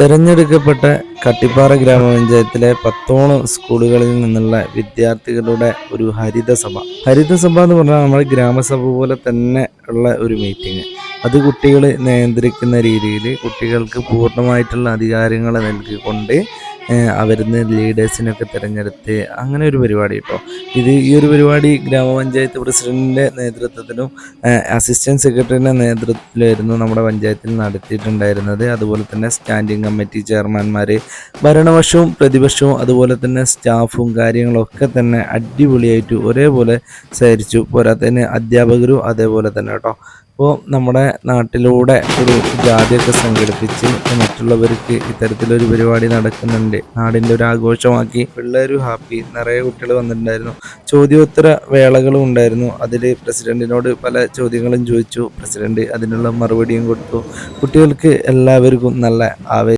തെരഞ്ഞെടുക്കപ്പെട്ട കട്ടിപ്പാറ ഗ്രാമപഞ്ചായത്തിലെ പത്തോളം സ്കൂളുകളിൽ നിന്നുള്ള വിദ്യാർത്ഥികളുടെ ഒരു ഹരിതസഭ. ഹരിതസഭ എന്ന് പറഞ്ഞാൽ നമ്മുടെ ഗ്രാമസഭ പോലെ തന്നെ ഉള്ള ഒരു മീറ്റിംഗ് അത് കുട്ടികൾ നിയന്ത്രിക്കുന്ന രീതിയിൽ കുട്ടികൾക്ക് പൂർണമായിട്ടുള്ള അധികാരങ്ങൾ നൽകിക്കൊണ്ട് അവരിന്ന് ലീഡേഴ്സിനൊക്കെ തിരഞ്ഞെടുത്ത് അങ്ങനെ ഒരു പരിപാടി കേട്ടോ ഇത് ഈ ഒരു പരിപാടി ഗ്രാമപഞ്ചായത്ത് പ്രസിഡന്റിന്റെ നേതൃത്വത്തിലും അസിസ്റ്റന്റ് സെക്രട്ടറിയുടെ നേതൃത്വത്തിലായിരുന്നു നമ്മുടെ പഞ്ചായത്തിൽ നടത്തിയിട്ടുണ്ടായിരുന്നത്. അതുപോലെ തന്നെ സ്റ്റാൻഡിംഗ് കമ്മിറ്റി ചെയർമാൻമാർ ഭരണപക്ഷവും പ്രതിപക്ഷവും അതുപോലെ തന്നെ സ്റ്റാഫും കാര്യങ്ങളൊക്കെ തന്നെ അടിപൊളിയായിട്ട് ഒരേപോലെ സഹരിച്ചു പോരാത്തതിന് അധ്യാപകരും അതേപോലെ തന്നെ കേട്ടോ. അപ്പോൾ നമ്മുടെ നാട്ടിലൂടെ ഒരു ജാതിയൊക്കെ സംഘടിപ്പിച്ച് മറ്റുള്ളവർക്ക് ഇത്തരത്തിലൊരു പരിപാടി നടക്കുന്നുണ്ട്. നാടിന്റെ ഒരു ആഘോഷമാക്കി. പിള്ളേർ ഹാപ്പി. നിറയെ കുട്ടികൾ വന്നിട്ടുണ്ടായിരുന്നു. ചോദ്യോത്തര വേളകളും ഉണ്ടായിരുന്നു. അതിൽ പ്രസിഡന്റിനോട് പല ചോദ്യങ്ങളും ചോദിച്ചു. പ്രസിഡന്റ് അതിനുള്ള മറുപടിയും കൊടുത്തു. കുട്ടികൾക്ക് എല്ലാവർക്കും നല്ല ആവേ